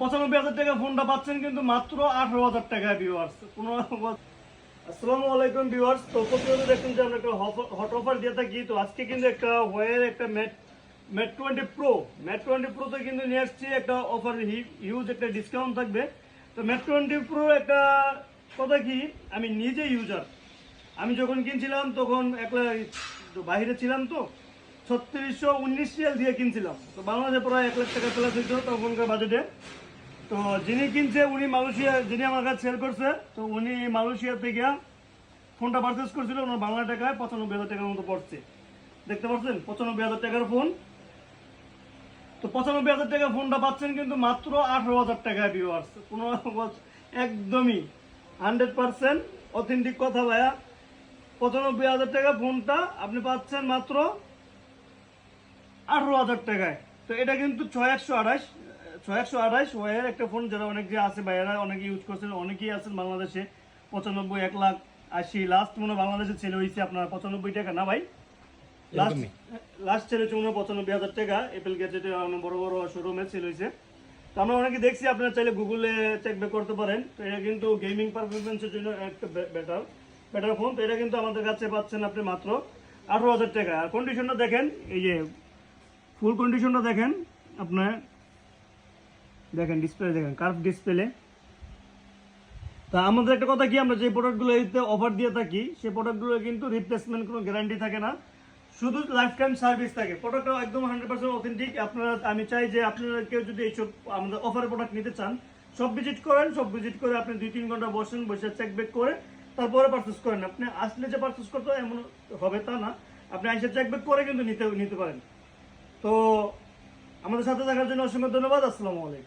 পঁচানব্বই হাজার টাকা ফোনটা পাচ্ছেন কিন্তু মাত্র আঠারো হাজার টাকা ভিউয়ার্স আসসালামু আলাইকুম ভিউয়ার্স তো প্রতিনিয়ত দেখুন যে আমরা একটা হট অফার দিয়ে থাকি। তো আজকে কিন্তু একটা ওয়ের একটা mat mat twenty pro mat twenty প্রোতে কিন্তু নিয়ে আসছি একটা অফার হিউজ একটা ডিসকাউন্ট থাকবে। তো ম্যাট টোয়েন্টি প্রো একটা কথা কি? আমি নিজে ইউজার আমি যখন কিনছিলাম তখন একলা বাইরে ছিলাম তো। ছত্রিশশো উনিশ রিয়াল দিয়ে কিনছিলাম। তো বাংলাদেশে প্রায় এক লাখ টাকা প্লাস হয়েছিল তখনকার বাজেটে তো যিনি কিনছে, উনি মালয়েশিয়া, যিনি আমার কাছে সেল করছে, তো উনি মালয়েশিয়াতে থেকে ফোনটা পারচেস করছিল, ওনার বাংলা টাকায় পঁচানব্বই হাজার টাকার মতো পড়ছে। দেখতে পাচ্ছেন? পঁচানব্বই হাজার টাকার ফোন তো পঁচানব্বই হাজার টাকা ফোনটা পাচ্ছেন কিন্তু মাত্র আঠারো হাজার টাকায় ভিউয়ার্স কোনো একদমই হান্ড্রেড পার্সেন্ট অথেন্টিক কথা ভাইয়া। পঁচানব্বই হাজার টাকা ফোনটা আপনি পাচ্ছেন মাত্র আঠারো হাজার টাকায়। তো এটা কিন্তু ছয় একশো আঠাশ। একশো আঠাশ ওয়ের একটা ফোন যারা অনেক যে আছে ভাইয়ারা অনেকে ইউজ করছেন অনেকেই আছেন বাংলাদেশে। পঁচানব্বই এক লাখ আশি লাস্ট মনে বাংলাদেশে ছেলে হয়েছে আপনার পঁচানব্বই টাকা না ভাই? লাস্ট লাস্ট ছেলে হচ্ছে মনে পঁচানব্বই হাজার টাকা। এপেল গ্যাজেটে বড় বড় শোরুমে সেল হয়েছে। তো আমরা অনেকে দেখছি আপনারা চাইলে গুগলে চেক ব্যাক করতে পারেন। তো এটা কিন্তু গেমিং পারফরমেন্সের জন্য একটা বেটার বেটার ফোন তো এটা কিন্তু আমাদের কাছে পাচ্ছেন আপনি মাত্র আঠারো হাজার টাকা। আর কন্ডিশনটা দেখেন এই যে ফুল কন্ডিশনটা দেখেন আপনার দেখেন ডিসপ্লে দেখেন কার্ভ ডিসপ্লে তা আমাদের একটা কথা কি, আমরা যে প্রোডাক্টগুলো এতে অফার দিয়ে থাকি সেই প্রোডাক্টগুলো কিন্তু রিপ্লেসমেন্ট কোনো গ্যারান্টি থাকে না। শুধু লাইফ টাইম সার্ভিস থাকে প্রোডাক্টটা একদম হান্ড্রেড পার্সেন্ট অথেন্টিক আপনারা, আমি চাই যে আপনারা কেউ যদি এইসব আমাদের অফারের প্রোডাক্ট নিতে চান, সব ভিজিট করেন, সব ভিজিট করে আপনি দুই তিন ঘণ্টা বসেন, বসে চেক ব্যাক করে, তারপরে পারচেস করেন। আপনি আসলে যে পারচেস করতে এমন হবে তা না। আপনি এসে চেক ব্যাক করে কিন্তু নিতে নিতে পারেন। তো আমাদের সাথে থাকার জন্য অসংখ্য ধন্যবাদ। আসসালামু আলাইকুম।